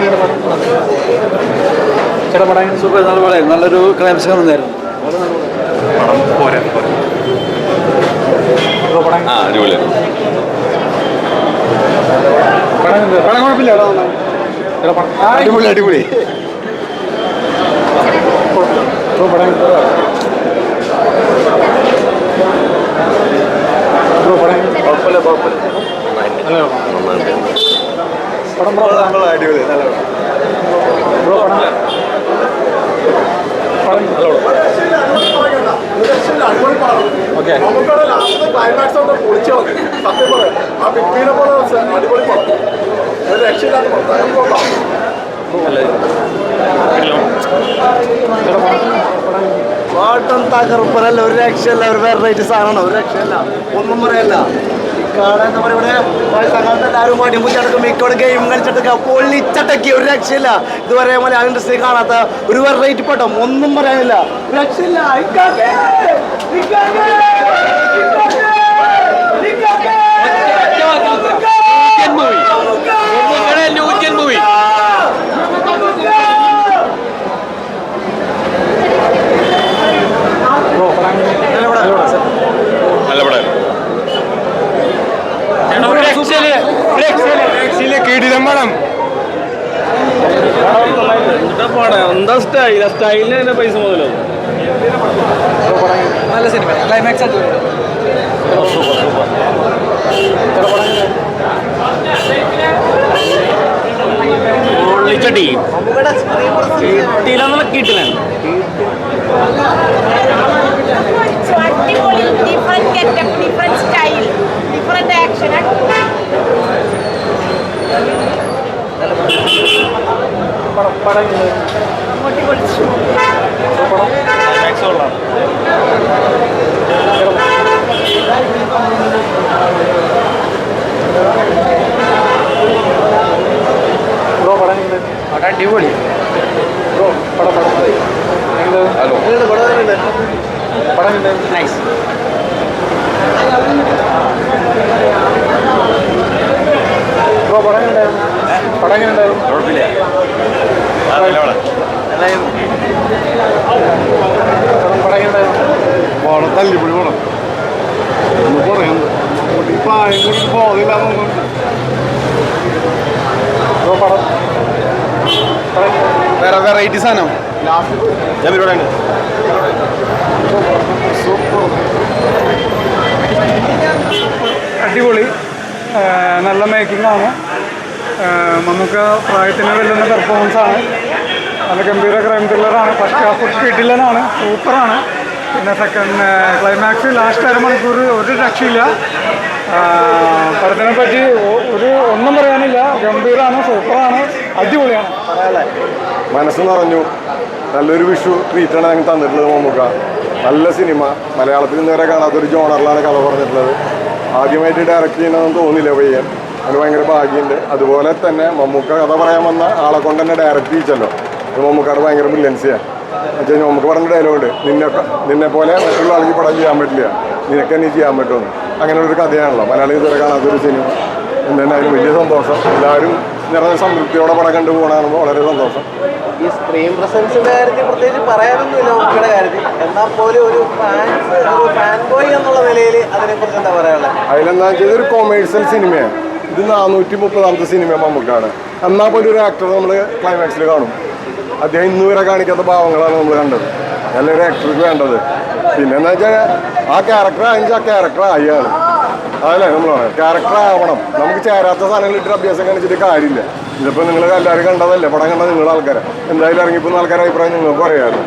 ചേട്ടാ പടം സൂപ്പർ നല്ല പടമായിരുന്നു നല്ലൊരു ക്ലൈംസ് വന്നായിരുന്നു പടം പോരാ ആ അടിപൊളിയാണ് പടം കുഴപ്പമില്ല അടിപൊളി. അടിപൊളി. പടം കുഴപ്പമില്ല. കുഴപ്പമില്ല നല്ല പടം. നമ്മൾ ബ്രോ, അടിപൊളി നല്ല ബ്രോ പടം പടം ഓക്കെ. പാട്ടം തകർപ്പനല്ല ഒരു രക്ഷയല്ല ഒരു വെറൈറ്റി സാധനമാണ് ഒരു രക്ഷയല്ല. ഒന്നും പറയല്ല. എന്താ ഇവിടെ ഗെയിം ഒരു രക്ഷയില്ല. ഇതുവരെ മലയാളം ഇൻഡസ്ട്രി കാണാത്ത ഒരു വെറൈറ്റി പടം ഒന്നും പറയാനില്ല. രക്ഷയില്ല ഇക്കാക്കെ, ഇക്കാക്കെ, ഇക്കാക്കെ, ഇക്കാക്കെ, ബ്രോ പടം നല്ല പടം നല്ല പടമായിരുന്നു കിടിലം പടം എന്താ സ്റ്റൈൽ സ്റ്റൈലിന് തന്നെ പൈസ മുതലോ നല്ല സിനിമ ക്ലൈമാക്സ് പൊള്ളിച്ചടി കിട്ടില്ല different getup different style different action പടം. പടം എന്ത്? അങ്ങോട്ട് പൊളിച്ചു ബ്രോ പടം അടിപൊളി പടം പടം എന്ത് പടം നൈസ് ബ്രോ പടം. പടം കുഴപ്പമില്ല തല്ലിപ്പൊളി പടം ഒന്ന് പറയാം. ഇപ്പൊ ആയെങ്കിലും പടം? വേറെ വെറൈറ്റി സാധനം? അടിപൊളി. നല്ല മേക്കിംഗ് ആണ്. നമുക്ക് പ്രായത്തിന് വെല്ലുന്ന പെർഫോമൻസ് ആണ്. നല്ല ഗംഭീര ക്രൈം ത്രില്ലറാണ് ഫസ്റ്റ് ഹാഫ് കിട്ടില്ലനാണ് സൂപ്പറാണ് പിന്നെ സെക്കൻഡ് ക്ലൈമാക്സ് ലാസ്റ്റ് അരമണിക്കൂർ ഒരു രക്ഷയില്ല. പടത്തിനെ പറ്റി ഒരു ഒന്നും പറയാനില്ല. ഗംഭീരമാണ് സൂപ്പറാണ് അടിപൊളിയാണ്. മനസ്സ് നിറഞ്ഞു. നല്ലൊരു വിഷു ട്രീറ്റാണ് ഞങ്ങൾ തന്നിട്ടുള്ളത് മമ്മൂക്ക. നല്ല സിനിമ മലയാളത്തിൽ ഇന്നുവരെ കാണാത്തൊരു ജോണറിലാണ് കഥ പറഞ്ഞിട്ടുള്ളത്. ആദ്യമായിട്ട് ഡയറക്റ്റ് ചെയ്യണമെന്ന് തോന്നില്ല പയ്യൻ. അതിന് ഭയങ്കര ഭാഗ്യമുണ്ട്. അതുപോലെ തന്നെ മമ്മൂക്ക കഥ പറയാൻ വന്ന ആളെ കൊണ്ട് തന്നെ ഡയറക്റ്റ് ചെയ്യിച്ചല്ലോ. മമ്മൂക്കാട് ഭയങ്കര ബ്രില്യൻസിയാണ് കഴിഞ്ഞാൽ നമുക്ക് പറഞ്ഞ ഡയലോഗുണ്ട് നിന്നെ നിന്നെ പോലെ മറ്റുള്ള ആൾക്ക് പടം ചെയ്യാൻ പറ്റില്ല. നിനക്ക് തന്നെ ചെയ്യാൻ പറ്റുമെന്ന്. അങ്ങനെ ഒരു കഥയാണല്ലോ. മലയാളി ഇതുവരെ കാണാത്തൊരു സിനിമ എന്തായാലും വലിയ സന്തോഷം. എല്ലാവരും നിറഞ്ഞ സംതൃപ്തിയോടെ പടം കണ്ടു പോകണമെന്ന് വളരെ സന്തോഷം. ഈ സ്ക്രീൻ പ്രസൻസിന്റെ കാര്യത്തിൽ പ്രത്യേകിച്ച് പറയാനൊന്നുമില്ല മക്കളുടെ കാര്യത്തിൽ. എന്നാൽ പോലും ഒരു ഫാൻസ് ഒരു ഫാൻ ബോയ് എന്നുള്ള നിലയിൽ അതിനെക്കുറിച്ച് എന്താ പറയാനുള്ളത്? അതിലെന്താ വെച്ചാൽ ഇതൊരു കൊമേഴ്സ്യൽ സിനിമയാണ് ഇത് നാനൂറ്റി മുപ്പതാമത്തെ സിനിമ മമ്മൂക്കാണ്. എന്നാൽ പോലും ഒരു ആക്ടർ നമ്മൾ ക്ലൈമാക്സിൽ കാണും. അദ്ദേഹം ഇന്നു വരെ കാണിക്കാത്ത ഭാവങ്ങളാണ് നമ്മൾ കണ്ടത്. നല്ലൊരു ആക്ടർക്ക് വേണ്ടത്. പിന്നെ എന്താ വെച്ചാൽ ആ ക്യാരക്ടർ അഞ്ച് ആ ക്യാരക്ടർ ആയാണ് അതല്ലേ നമ്മൾ ക്യാരക്ടർ ആവണം. നമുക്ക് ചേരാത്ത സാധനങ്ങൾ ഇട്ട് അഭ്യാസം കാണിച്ചിട്ട് കാര്യമില്ല. ഇതിപ്പോൾ നിങ്ങൾ എല്ലാവരും കണ്ടതല്ലേ? പടം കണ്ട നിങ്ങളുടെ ആൾക്കാരെ. എന്തായാലും ഇറങ്ങിപ്പോകുന്ന ആൾക്കാരെ അഭിപ്രായം നിങ്ങൾക്ക് അറിയാമല്ലോ